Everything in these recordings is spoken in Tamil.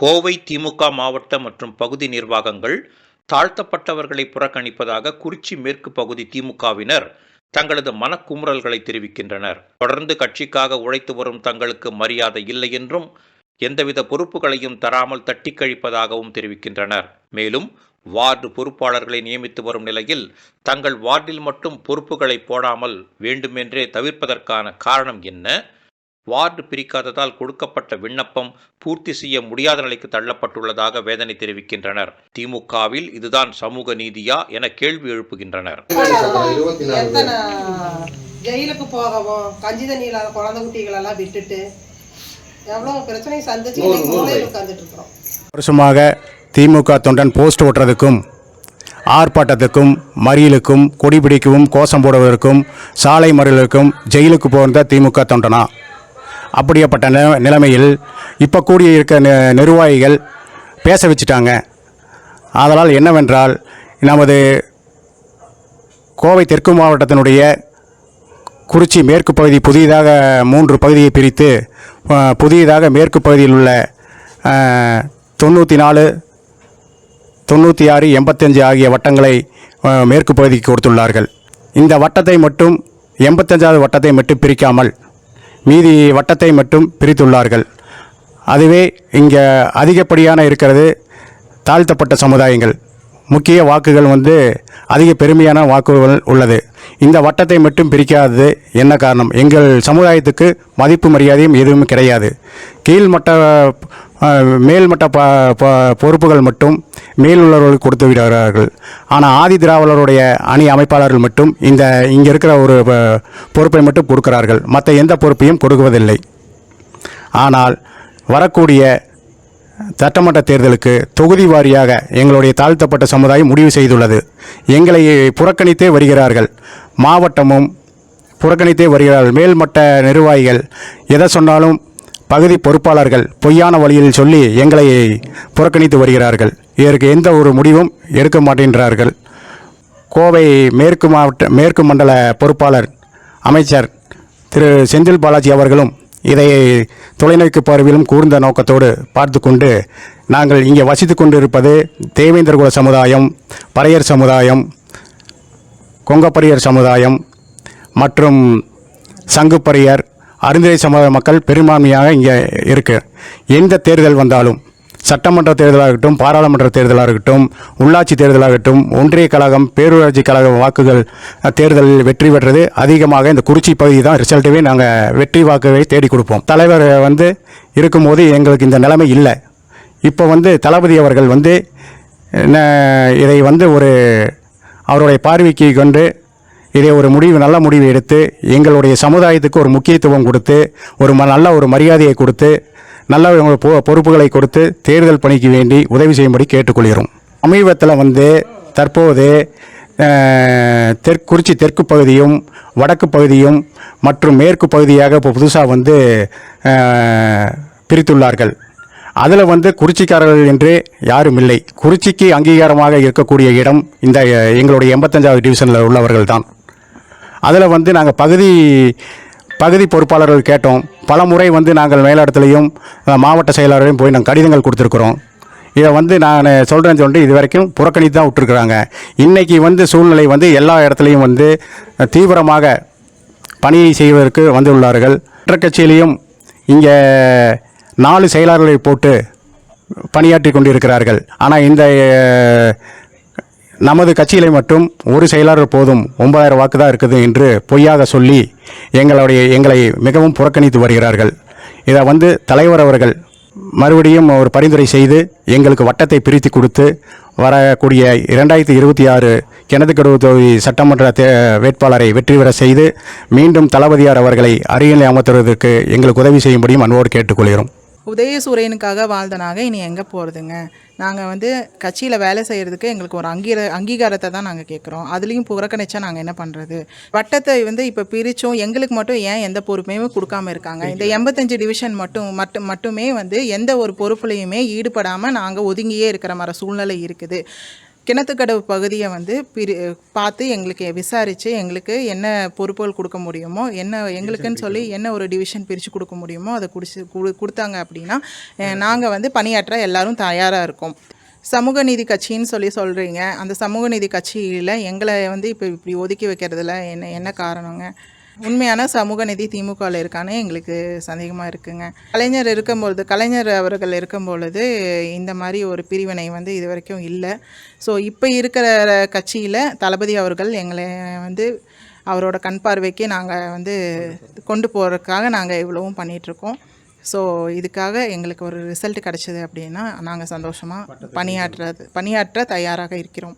கோவை திமுக மாவட்ட மற்றும் பகுதி நிர்வாகங்கள் தாழ்த்தப்பட்டவர்களை புறக்கணிப்பதாக குறிச்சி மேற்கு பகுதி திமுகவினர் தங்களது மனக்குமுறல்களை தெரிவிக்கின்றனர். தொடர்ந்து கட்சிக்காக உழைத்து வரும் தங்களுக்கு மரியாதை இல்லை என்றும் எந்தவித பொறுப்புகளையும் தராமல் தட்டி கழிப்பதாகவும் தெரிவிக்கின்றனர். மேலும் வார்டு பொறுப்பாளர்களை நியமித்து வரும் நிலையில் தங்கள் வார்டில் மட்டும் பொறுப்புகளை போடாமல் வேண்டுமென்றே தவிர்ப்பதற்கான காரணம் என்ன? வார்டு பிரிக்காததால் கொடுக்கப்பட்ட விண்ணப்பம் பூர்த்தி செய்ய முடியாத நிலைக்கு தள்ளப்பட்டுள்ளதாக வேதனை தெரிவிக்கின்றனர். திமுகவில் இதுதான் சமூக நீதியா என கேள்வி எழுப்புகின்றனர். ஜெயிலுக்கு போகவும் கஞ்சி தண்ணி இல்லாத குழந்தை குட்டிகளெல்லாம் விட்டுட்டு எவ்வளோ பிரச்சனையை சந்திச்சு உட்காந்துட்டு இருக்கிறோம் வருஷமாக திமுக தொண்டன் போஸ்ட் ஓட்டுறதுக்கும் ஆர்ப்பாட்டத்துக்கும் மறியலுக்கும் கொடி பிடிக்கவும் கோஷம் போடுவதற்கும் சாலை மறியலுக்கும் ஜெயிலுக்கு போகிற திமுக தொண்டனா? அப்படியப்பட்ட நில நிலைமையில் இப்போ கூடிய இருக்க நிர்வாகிகள் பேச வச்சுட்டாங்க. அதனால் என்னவென்றால் நமது கோவை தெற்கு மாவட்டத்தினுடைய குறிச்சி மேற்கு பகுதி புதியதாக மூன்று பகுதியை பிரித்து புதியதாக மேற்கு பகுதியில் உள்ள தொண்ணூற்றி நாலு தொண்ணூற்றி ஆறு எண்பத்தஞ்சு ஆகிய வட்டங்களை மேற்கு பகுதிக்கு கொடுத்துள்ளார்கள். இந்த வட்டத்தை மட்டும் எண்பத்தஞ்சாவது வட்டத்தை மட்டும் பிரிக்காமல் மீதி வட்டத்தை மட்டும் பிரித்துள்ளார்கள். அதுவே இங்கே அதிகப்படியான இருக்கிறது தாழ்த்தப்பட்ட சமுதாயங்கள். முக்கிய வாக்குகள் வந்து அதிக பெருமையான வாக்குகள் உள்ளது. இந்த வட்டத்தை மட்டும் பிரிக்காதது என்ன காரணம்? எங்கள் சமுதாயத்துக்கு மதிப்பு மரியாதையும் எதுவும் கிடையாது. கீழ்மட்ட மேல்மட்ட ப ப- பொறுப்புகள் மட்டும் மேல் உள்ளவர்களுக்கு கொடுத்து விடுகிறார்கள். ஆனால் ஆதி திராவிடருடைய அணி அமைப்பாளர்கள் மட்டும் இந்த இங்கே இருக்கிற ஒரு பொறுப்பை மட்டும் கொடுக்கிறார்கள். மற்ற எந்த பொறுப்பையும் கொடுக்குவதில்லை ஆனால் வரக்கூடிய சட்டமன்ற தேர்தலுக்கு தொகுதி வாரியாக எங்களுடைய தாழ்த்தப்பட்ட சமுதாயம் முடிவு செய்துள்ளது. எங்களை புறக்கணித்தே வருகிறார்கள். மாவட்டமும் புறக்கணித்தே வருகிறார்கள். மேல்மட்ட நிர்வாகிகள் எதை சொன்னாலும் பகுதி பொறுப்பாளர்கள் பொய்யான வழியில் சொல்லி எங்களை புறக்கணித்து வருகிறார்கள். இதற்கு எந்த ஒரு முடிவும் எடுக்க மாட்டேன்றார்கள். கோவை மேற்கு மாவட்ட மேற்கு மண்டல பொறுப்பாளர் அமைச்சர் திரு செந்தில் பாலாஜி அவர்களும் இதை தொலைநோக்கு பார்வையிலும் கூர்ந்த நோக்கத்தோடு பார்த்து கொண்டு நாங்கள் இங்கே வசித்து கொண்டிருப்பது தேவேந்திரகுல சமுதாயம் பறையர் சமுதாயம் கொங்கப்பரியர் சமுதாயம் மற்றும் சங்குப்பரியர் அருந்திரை சமுதாய மக்கள் பெரும்பான்மையாக இங்கே இருக்குது எந்த தேர்தல் வந்தாலும் சட்டமன்ற தேர்தலாகட்டும் பாராளுமன்ற தேர்தலாக இருக்கட்டும் உள்ளாட்சி தேர்தலாகட்டும் ஒன்றிய கழகம் பேரூராட்சி கழக வாக்குகள் தேர்தலில் வெற்றி பெற்றது. அதிகமாக இந்த குறிச்சி பகுதி தான் ரிசல்ட்டவே நாங்கள் வெற்றி வாக்குகளை தேடி கொடுப்போம். தலைவர் வந்து இருக்கும்போது எங்களுக்கு இந்த நிலைமை இல்லை. இப்போ வந்து தளபதி அவர்கள் வந்து இதை வந்து ஒரு அவருடைய பார்வைக்கு கொண்டு இதை ஒரு முடிவு நல்ல முடிவு எடுத்து எங்களுடைய சமுதாயத்துக்கு ஒரு முக்கியத்துவம் கொடுத்து ஒரு ம- நல்ல ஒரு மரியாதையை கொடுத்து நல்ல பொ- பொறுப்புகளை கொடுத்து தேர்தல் பணிக்கு வேண்டி உதவி செய்யும்படி கேட்டுக்கொள்கிறோம். சமீபத்தில் வந்து தற்போது தெற்குறிச்சி தெற்கு பகுதியும் வடக்கு பகுதியும் மற்றும் மேற்கு பகுதியாக இப்போ புதுசாக வந்து பிரித்துள்ளார்கள். அதில் வந்து குறிச்சிக்காரர்கள் என்று யாரும் இல்லை. குறிச்சிக்கு அங்கீகாரமாக இருக்கக்கூடிய இடம் இந்த எங்களுடைய எண்பத்தஞ்சாவது டிவிஷனில் உள்ளவர்கள் தான் அதில் வந்து நாங்கள் பகுதி பகுதி பொறுப்பாளர்கள் கேட்டோம். பல முறை வந்து நாங்கள் மேலிடத்துலையும் மாவட்ட செயலாளரையும் போய் நாங்கள் கடிதங்கள் கொடுத்துருக்குறோம். இதை வந்து நான் சொல்கிறேன்னு சொல்லிட்டு இது வரைக்கும் புறக்கணித்து தான் விட்டுருக்குறாங்க. இன்றைக்கி வந்து சூழ்நிலை வந்து எல்லா இடத்துலையும் வந்து தீவிரமாக பணியை செய்வதற்கு வந்துள்ளார்கள். மற்ற கட்சியிலையும் இங்கே நாலு செயலாளர்களை போட்டு பணியாற்றி கொண்டிருக்கிறார்கள். ஆனால் இந்த நமது கட்சியிலே மட்டும் ஒரு செயலாளர் போதும் ஒன்பதாயிரம் வாக்கு தான் இருக்குது என்று பொய்யாக சொல்லி எங்களுடைய எங்களை மிகவும் புறக்கணித்து வருகிறார்கள். இதை வந்து தலைவர் அவர்கள் மறுபடியும் ஒரு பரிந்துரை செய்து எங்களுக்கு வட்டத்தை பிரித்து கொடுத்து வரக்கூடிய இரண்டாயிரத்தி இருபத்தி ஆறு கிணத்துக்கடவு தொகுதி சட்டமன்ற தே- வேட்பாளரை வெற்றி பெற செய்து மீண்டும் தளபதியார் அவர்களை அருகில் அமர்த்துவதற்கு எங்களுக்கு உதவி செய்யும்படியும் அன்போடு கேட்டுக்கொள்கிறோம். உதயசூரியனுக்காக வாழ்ந்தனாக இனி எங்கே போகிறதுங்க நாங்கள் வந்து கட்சியில் வேலை செய்கிறதுக்கு எங்களுக்கு ஒரு அங்கீர அங்கீகாரத்தை தான் நாங்கள் கேட்குறோம் அதுலேயும் புறக்கணிச்சா நாங்கள் என்ன பண்ணுறது வட்டத்தை வந்து இப்போ பிரித்தோம் எங்களுக்கு மட்டும் ஏன் எந்த பொறுப்பையுமே கொடுக்காம இருக்காங்க? இந்த எண்பத்தஞ்சு டிவிஷன் மட்டும் மட்டும் மட்டுமே வந்து எந்த ஒரு பொறுப்புலையுமே ஈடுபடாமல் நாங்கள் ஒதுங்கியே இருக்கிற மாதிரி சூழ்நிலை இருக்குது. கிணத்துக்கடவு பகுதியை வந்து பிரி பார்த்து எங்களுக்கு விசாரித்து எங்களுக்கு என்ன பொறுப்புகள் கொடுக்க முடியுமோ என்ன எங்களுக்குன்னு சொல்லி என்ன ஒரு டிவிஷன் பிரித்து கொடுக்க முடியுமோ அதை குடிச்சு கொடு கொடுத்தாங்க அப்படின்னா நாங்கள் வந்து பணியாற்ற எல்லாரும் தயாராக இருக்கோம். சமூக நீதி கட்சின்னு சொல்லி சொல்கிறீங்க அந்த சமூக நீதி கட்சியில் எங்களை வந்து இப்போ இப்படி ஒதுக்கி வைக்கிறதுல என்ன என்ன காரணங்க? உண்மையான சமூக நிதி திமுகவில் இருக்கான்னு எங்களுக்கு சந்தேகமாக இருக்குங்க. கலைஞர் இருக்கும்பொழுது கலைஞர் அவர்கள் இருக்கும்பொழுது இந்த மாதிரி ஒரு பிரிவினை வந்து இது வரைக்கும் இல்லை. ஸோ இப்போ இருக்கிற கட்சியில் தளபதி அவர்கள் எங்களை வந்து அவரோட கண் பார்வைக்கு நாங்கள் வந்து கொண்டு போகிறதுக்காக நாங்கள் இவ்வளவும் பண்ணிகிட்ருக்கோம் ஸோ இதுக்காக எங்களுக்கு ஒரு ரிசல்ட் கிடச்சிது அப்படின்னா நாங்கள் சந்தோஷமாக பணியாற்றுறது பணியாற்ற தயாராக இருக்கிறோம்.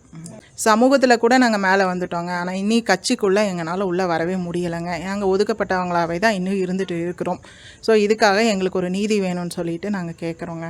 சமூகத்தில் கூட நாங்கள் மேலே வந்துட்டோங்க. ஆனால் இன்னி கட்சிக்குள்ளே எங்களால் உள்ளே வரவே முடியலைங்க. நாங்கள் ஒதுக்கப்பட்டவங்களாவே தான் இன்னும் இருந்துட்டு இருக்கிறோம். ஸோ இதுக்காக எங்களுக்கு ஒரு நீதி வேணும்னு சொல்லிட்டு நாங்கள் கேட்குறோங்க